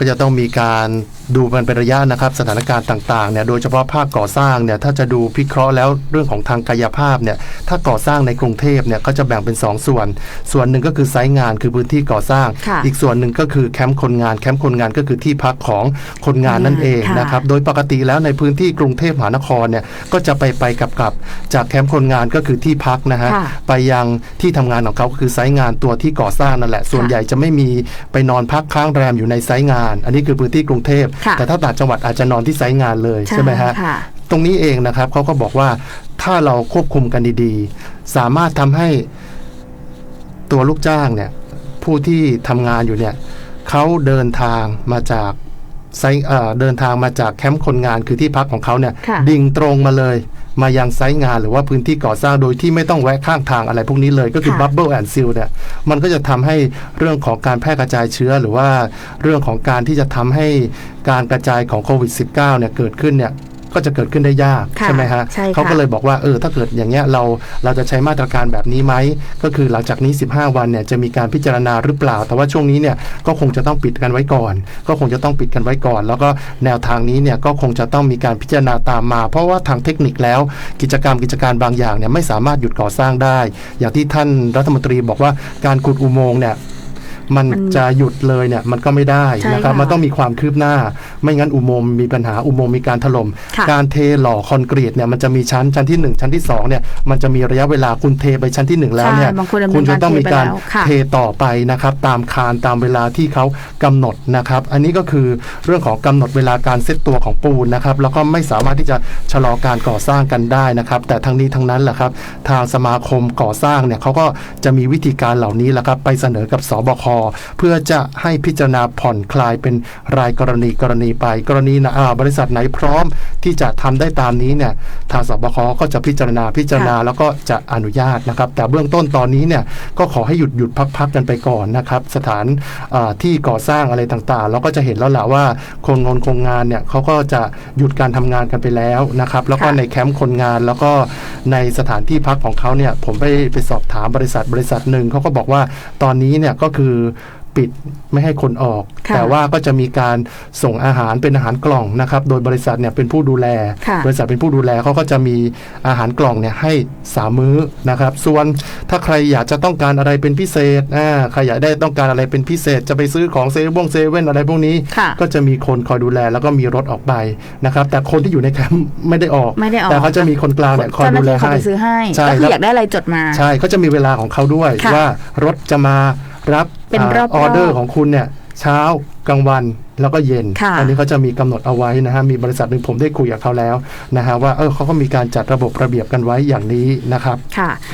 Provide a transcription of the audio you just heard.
ก็จะต้องมีการดูมันเป็นระยะนะครับสถานการณ์ต่างๆเนี่ยโดยเฉพาะภาคก่อสร้างเนี่ยถ้าจะดูพิเคราะห์แล้วเรื่องของทางกายภาพเนี่ยถ้าก่อสร้างในกรุงเทพเนี่ยก็จะแบ่งเป็น 2 ส่วน ส่วนหนึ่งก็คือไซต์งานคือพื้นที่ก่อสร้างค่ะอีกส่วนหนึ่งก็คือแคมป์คนงานแคมป์คนงานก็คือที่พักของคนงานนั่นเองค่ะนะครับโดยปกติแล้วในพื้นที่กรุงเทพมหานครเนี่ยก็จะไปไปกับกับจากแคมป์คนงานก็คือที่พักนะฮะค่ะไปยังที่ทำงานของเขาก็คือไซต์งานตัวที่ก่อสร้างนั่นแหละส่วนค่ะใหญ่จะไม่มีไปนอนพักค้างแรมอยู่ในไซต์งานอันนี้คือพื้นที่กรุงเทพค่ะแต่ถ้าต่างจังหวัดอาจจะนอนที่ไซต์งานเลยใช่ไหมฮะค่ะตรงนี้เองนะครับเขาก็บอกว่าถ้าเราควบคุมกันดีๆ สามารถทำให้ตัวลูกจ้างเนี่ยผู้ที่ทำงานอยู่เนี่ยเขาเดินทางมาจากไซต์เอ่อเดินทางมาจากแคมป์คนงานคือที่พักของเขาเนี่ยค่ะดิ่งตรงมาเลย มายังไซต์งานหรือว่าพื้นที่ก่อสร้างโดยที่ไม่ต้องแวะข้างทางอะไรพวกนี้เลยก็คือค่ะบับเบิลแอนด์ซิลเนี่ยมันก็จะทำให้เรื่องของการแพร่กระจายเชื้อหรือว่าเรื่องของการที่จะทำให้การกระจายของโควิด -19 เนี่ยเกิดขึ้นเนี่ย ก็จะเกิดขึ้นได้ยากค่ะใช่ไหมฮะใช่ค่ะเขาก็เลยบอกว่าเออถ้าเกิดอย่างเงี้ยเราเราจะใช้มาตรการแบบนี้ไหมก็คือหลังจากนี้ 15 วันเนี่ยจะมีการพิจารณาหรือเปล่า แต่ว่าช่วงนี้เนี่ยก็คงจะต้องปิดกันไว้ก่อน ก็คงจะต้องปิดกันไว้ก่อน แล้วก็แนวทางนี้เนี่ยก็คงจะต้องมีการพิจารณาตามมา เพราะว่าทางเทคนิคแล้ว กิจกรรมกิจการบางอย่างเนี่ยไม่สามารถหยุดก่อสร้างได้ อย่างที่ท่านรัฐมนตรีบอกว่าการขุดอุโมงค์เนี่ย มันมันจะหยุดเลยเนี่ยมันก็ไม่ได้ใช่นะครับค่ะมันต้องมีความคืบหน้า ไม่งั้นอุโมงค์มีปัญหาอุโมงค์มีการถล่มค่ะการเทหล่อคอนกรีตเนี่ยมันจะมีชั้นชั้นที่ 1 ชั้นที่2เนี่ยมันจะมีระยะเวลาคุณเทไปชั้นที่ 1 แล้วเนี่ยใช่บางคนดำเนินคุณจะต้องมีการการเทไปแล้วค่ะเทต่อไปนะครับตามคานตามเวลาที่เขากำหนดนะครับอันนี้ก็คือเรื่องของกำหนดเวลาการเซตตัวของปูนนะครับแล้วก็ไม่สามารถที่จะชะลอการก่อสร้างกันได้นะครับแต่ทั้งนี้ทั้งนั้นแหละครับทางสมาคมก่อสร้างเนี่ยเขาก็จะมีวิธีการเหล่านี้แหละครับไปเสนอกับสบคเพื่อจะให้พิจารณาผ่อนคลายเป็นรายกรณีกรณีไป กรณีนะอ่าบริษัทไหนพร้อมที่จะทำได้ตามนี้เนี่ยทางสบคก็จะพิจารณาพิจารณาแล้วก็จะอนุญาตนะครับ แต่เบื้องต้นตอนนี้เนี่ยก็ขอให้หยุดหยุดพักๆกันไปก่อนนะครับสถานที่ก่อสร้างอะไรต่างๆแล้วก็จะเห็นแล้วแหละว่าคนงานคงงานเนี่ยเขาก็จะหยุดการทำงานกันไปแล้วนะครับ แล้วก็ในแคมป์คนงานแล้วก็ ในสถานที่พักของเขาเนี่ยผมไปไปสอบถามบริษัทบริษัทหนึ่งเขาก็บอกว่าตอนนี้เนี่ยก็คือ ปิดไม่ให้คนออกค่ะแต่ว่าก็จะมีการส่งอาหารเป็นอาหารกล่องนะครับ โดยบริษัทเนี่ยเป็นผู้ดูแลค่ะบริษัทเป็นผู้ดูแลเขาก็จะมีอาหารกล่องเนี่ยให้สามมื้อนะครับ ส่วนถ้าใครอยากจะต้องการอะไรเป็นพิเศษอ่าใครอยากได้ต้องการอะไรเป็นพิเศษ จะไปซื้อของเซเว่นเซเว่นอะไรพวกนี้ค่ะก็จะมีคนคอยดูแลแล้วก็มีรถออกไปนะครับ แต่คนที่อยู่ในแคมป์ไม่ได้ออกไม่ได้ออกแต่เขาจะมีคนกลางเนี่ยคอยเจ้าหดูน้าแลที่เขาให้ไปซื้อให้ใช่ก็คืแล้อวอยากได้อะไรจดมา ใช่เขาจะมีเวลาของเขาด้วยค่ะว่ารถจะมา รับเป็นรอบๆออเดอร์ของคุณเนี่ยเช้ากลางวันแล้วก็เย็น ค่ะ อันี้เขาจะมีกำหนดเอาไว้นะฮะ มีบริษัทหนึ่งผมได้คุยกับเขาแล้วนะฮะว่า เออเขาก็มีการจัดระบบระเบียบกันไว้อย่างนี้นะครับ ค่ะ